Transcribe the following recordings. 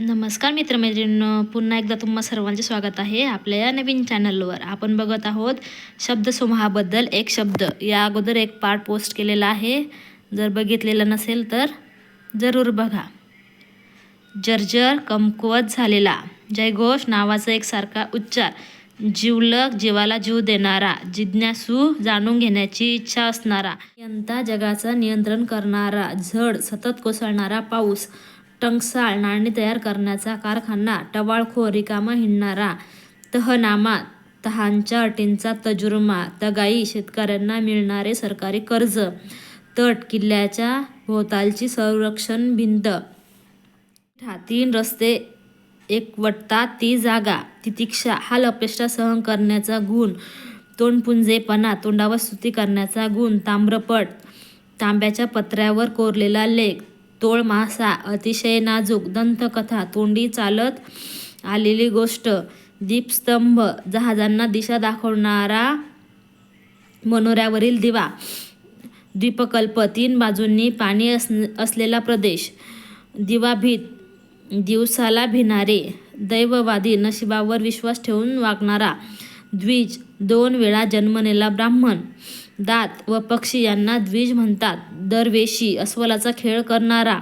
नमस्कार मित्रमैत्रिणींनो पुन्हा एकदा तुम्हा सर्वांचे स्वागत आहे आपल्या या नवीन चॅनलवर. आपण बघत आहोत शब्दसमूहाबद्दल एक शब्द. या अगोदर एक पार्ट पोस्ट केलेला आहे. जर बघितलेलं नसेल तर जरूर बघा. जर्जर कमकुवत झालेला. जयघोष नावाचा एकसारखा उच्चार. जीवलक जीवाला जीव देणारा जिज्ञासू जाणून घेण्याची इच्छा असणारा. यंता जगाचा नियंत्रण करणारा झड सतत कोसळणारा पाऊस. टंकसाळ नाणी तयार करण्याचा कारखाना टवाळखोर रिकामा हिंडणारा तहनामा तहांच्या अटींचा तजुर्मा तगाई शेतकऱ्यांना मिळणारे सरकारी कर्ज तट किल्ल्याच्या भोवतालची संरक्षण भिंत. तीन रस्ते एकवटता ती जागा तितिक्षा हा लपेष्टा सहन करण्याचा गुण तोंडपुंजेपणा तोंडावर स्तुती करण्याचा गुण ताम्रपट तांब्याच्या पत्र्यावर कोरलेला लेख तोळ मासा अतिशय नाजूक दंतकथा तोंडी चालत आलेली गोष्ट दीपस्तंभ जहाजांना दिशा दाखवणारा मनोऱ्यावरील दिवा द्वीपकल्प तीन बाजूंनी पाणी अस असलेला प्रदेश दिवाभीत दिवसाला भिनारे दैववादी नशिबावर विश्वास ठेवून वागणारा द्विज दोन वेळा जन्मलेला ब्राह्मण दात व पक्षी यांना द्विज म्हणतात. दरवेशी अस्वलाचा खेळ करणारा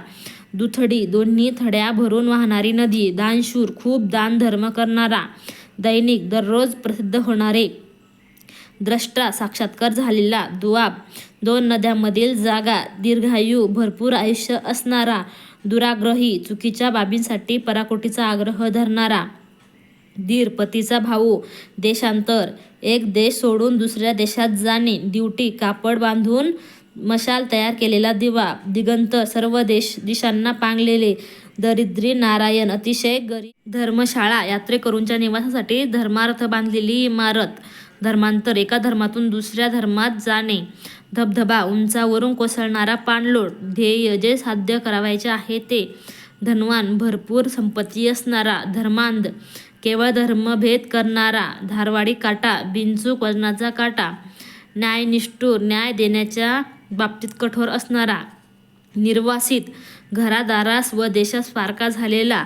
दुथडी दोन्ही थड्या भरून वाहणारी नदी दानशूर खूप दानधर्म करणारा दैनिक दररोज प्रसिद्ध होणारे द्रष्टा साक्षात्कार झालेला दुआब दोन नद्यांमधील जागा दीर्घायू भरपूर आयुष्य असणारा दुराग्रही चुकीच्या बाबींसाठी पराकोटीचा आग्रह धरणारा दीर पतीचा भाऊ देशांतर एक देश सोडून दुसऱ्या देशात जाणे ड्युटी कापड बांधून मशाल तयार केलेला दिवा दिगंत सर्व देश दिशांना पांगलेले दरिद्री नारायण अतिशय गरीब धर्मशाळा यात्रेकरूंच्या निवासासाठी धर्मार्थ बांधलेली इमारत धर्मांतर एका धर्मातून दुसऱ्या धर्मात जाणे धबधबा उंचावरून कोसळणारा पाणलोट ध्येय जे साध्य करावायचे आहे ते धनवान भरपूर संपत्ती असणारा धर्मांध केवळ धर्मभेद करणारा धारवाडी काटा बिनचूक वजनाचा काटा न्यायनिष्ठूर न्याय देण्याच्या बाबतीत कठोर असणारा निर्वासित घरादारास व देशास फारका झालेला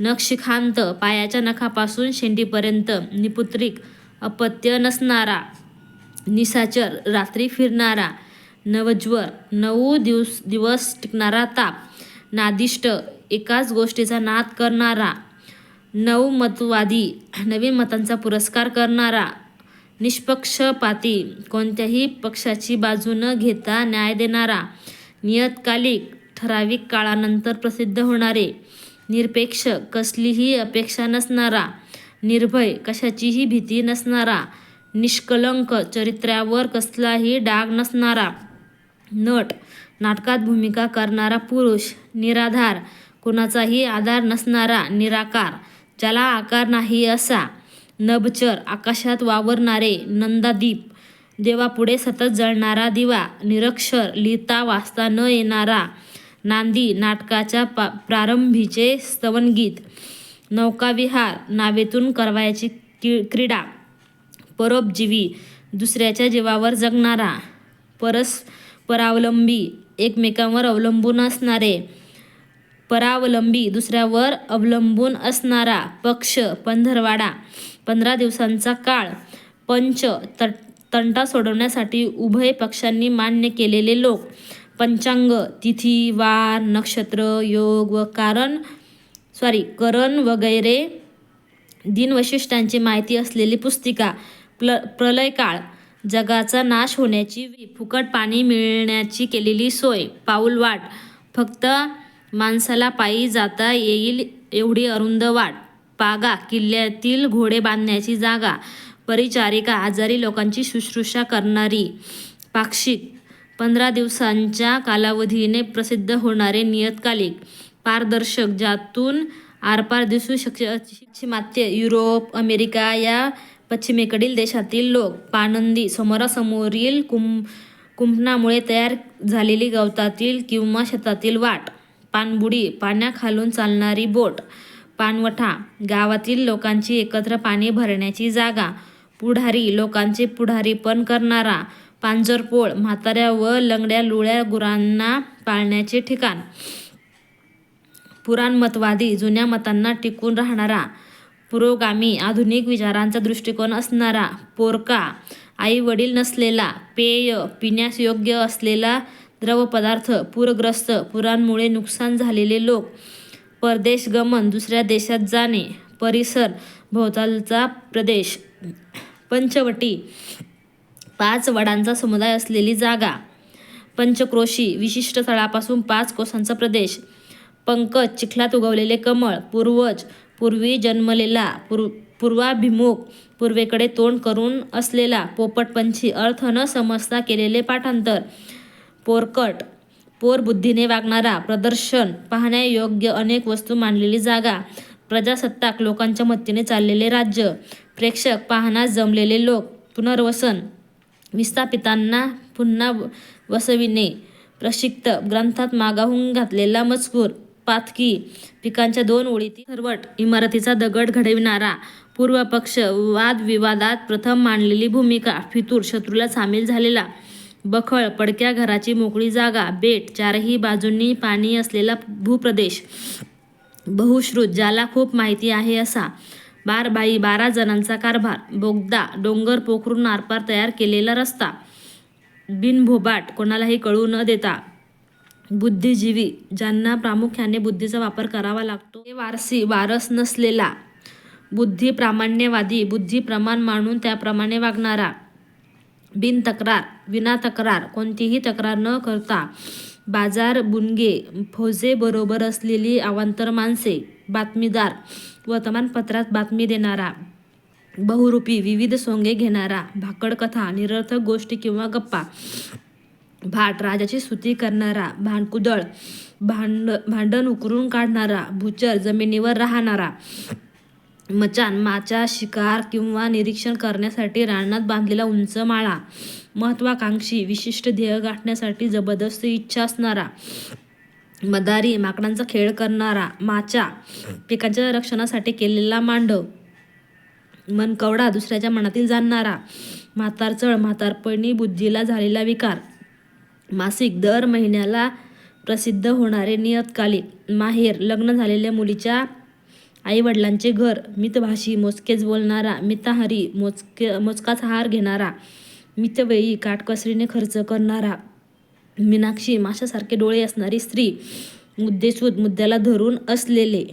नक्षिखांत पायाच्या नखापासून शेंडीपर्यंत निपुत्रिक अपत्य नसणारा निसाचर रात्री फिरणारा नवज्वर नऊ दिवस दिवस टिकणारा ताप नादिष्ट एकाच गोष्टीचा नाद करणारा नवमतवादी नवीन मतांचा पुरस्कार करणारा निष्पक्षपाती कोणत्याही पक्षाची बाजू न घेता न्याय देणारा नियतकालिक ठराविक काळानंतर प्रसिद्ध होणारे निरपेक्ष कसलीही अपेक्षा नसणारा निर्भय कशाचीही भीती नसणारा निष्कलंक चरित्र्यावर कसलाही डाग नसणारा नट नाटकात भूमिका करणारा पुरुष निराधार कुणाचाही आधार नसणारा निराकार ज्याला आकार नाही असा. नभचर आकाशात वावरणारे नंदादीप देवापुढे सतत जळणारा दिवा निरक्षर लिहिता वाचता न येणारा नांदी नाटकाच्या पा प्रारंभीचे स्तवनगीत नौकाविहार नावेतून करवायची कि क्रीडा परोपजीवी दुसऱ्याच्या जीवावर जगणारा परस्परावलंबी एकमेकांवर अवलंबून असणारे परावलंबी दुसऱ्यावर अवलंबून असणारा पक्ष पंधरवाडा पंधरा दिवसांचा काळ पंच तट तंटा सोडवण्यासाठी उभय पक्षांनी मान्य केलेले लोक पंचांग तिथी वार नक्षत्र योग व कारण सॉरी करण वगैरे दिनवैशिष्ट्यांची माहिती असलेली पुस्तिका प्ल प्रलयकाळ जगाचा नाश होण्याची फुकट पाणी मिळण्याची केलेली सोय पाऊलवाट फक्त माणसाला पायी जाता येईल एवढी अरुंद वाट. पागा किल्ल्यातील घोडे बांधण्याची जागा. परिचारिका आजारी लोकांची शुश्रूषा करणारी पाक्षिक. पंधरा दिवसांच्या कालावधीने प्रसिद्ध होणारे नियतकालिक. पारदर्शक ज्यातून आरपार दिसू शक पाश्चिमात्य युरोप अमेरिका या पश्चिमेकडील देशातील लोक. पाणंदी समोरासमोरील कुं कुंपणामुळे तयार झालेली गवतातील किंवा शेतातील वाट. पाणबुडी पाण्याखालून चालणारी बोट पाणवठा गावातील लोकांची एकत्र पाणी भरण्याची जागा पुढारी लोकांचे पुढारीपण करणारा पांजरपोळ म्हाताऱ्या व लंगड्या लुळ्या गुरांना पाळण्याचे ठिकाण. पुराणमतवादी जुन्या मतांना टिकून राहणारा पुरोगामी आधुनिक विचारांचा दृष्टिकोन असणारा पोरका आई वडील नसलेला पेय पिण्यास योग्य असलेला द्रवपदार्थ पूरग्रस्त पुरांमुळे नुकसान झालेले लोक परदेश गमन दुसऱ्या देशात जाणे परिसर भोवतालचा प्रदेश पंचवटी पाच वडांचा समुदाय असलेली जागा पंचक्रोशी विशिष्ट स्थळापासून पाच कोसांचा प्रदेश पंकज चिखलात उगवलेले कमळ पूर्वज पूर्वी जन्मलेला पूर्व पूर्वाभिमुख पूर्वेकडे तोंड करून असलेला पोपटपंछी अर्थ न समजता केलेले पाठांतर पोरकट पोर बुद्धीने वागणारा प्रदर्शन पाहण्यायोग्य अनेक वस्तू मांडलेली जागा प्रजासत्ताक लोकांच्या मतीने चाललेले राज्य प्रेक्षक पाहण्यास जमलेले लोक पुनर्वसन विस्थापितांना पुन्हा वसविणे प्रशिक्त ग्रंथात मागाहून घातलेला मजकूर पातकी पिकांच्या दोन ओळीतील सरवट इमारतीचा दगड घडविणारा पूर्वपक्ष वादविवादात प्रथम मांडलेली भूमिका फितूर शत्रूला सामील झालेला बखळ पडक्या घराची मोकळी जागा बेट चारही बाजूंनी पाणी असलेला भूप्रदेश. बहुश्रुत ज्याला खूप माहिती आहे असा. बारबाई बारा जणांचा कारभार. बोगदा डोंगर पोखरून आरपार तयार केलेला रस्ता. बिनभोबाट कोणालाही कळू न देता. बुद्धिजीवी ज्यांना प्रामुख्याने बुद्धीचा वापर करावा लागतो. हे वारसी वारस नसलेला. बुद्धी प्रामाण्यवादी बुद्धी प्रमाण मानून त्याप्रमाणे वागणारा. बिन तक्रार विना तक्रार कोणतीही तक्रार न करता बाजार बुनगे फौजेबरोबर असलेली अवांतर माणसे बातमीदार वर्तमानपत्रात बातमी देणारा बहुरूपी विविध सोंगे घेणारा भाकड कथा निरर्थक गोष्टी किंवा गप्पा भाट राजाची स्तुती करणारा भांडकुदळ भांड भांडण उकरून काढणारा भूचर जमिनीवर राहणारा मचान माचा शिकार किंवा निरीक्षण करण्यासाठी रानात बांधलेला उंच माळा महत्वाकांक्षी विशिष्ट ध्येय गाठण्यासाठी जबरदस्त इच्छा असणारा मदारी माकडांचा खेळ करणारा माचा पिकांच्या रक्षणासाठी केलेला मांडव मनकवडा दुसऱ्याच्या मनातील जाणणारा म्हातारचळ म्हातारपणी बुद्धीला झालेला विकार मासिक दर महिन्याला प्रसिद्ध होणारे नियतकालिक माहेर लग्न झालेल्या मुलीच्या आईवडिलांचे घर मितभाषी मोजकेच बोलणारा मिताहारी मोजके मोजकाच आहार घेणारा मितवेळी काटकसरीने खर्च करणारा मीनाक्षी माशासारखे डोळे असणारी स्त्री मुद्देसूद मुद्द्याला धरून असलेले.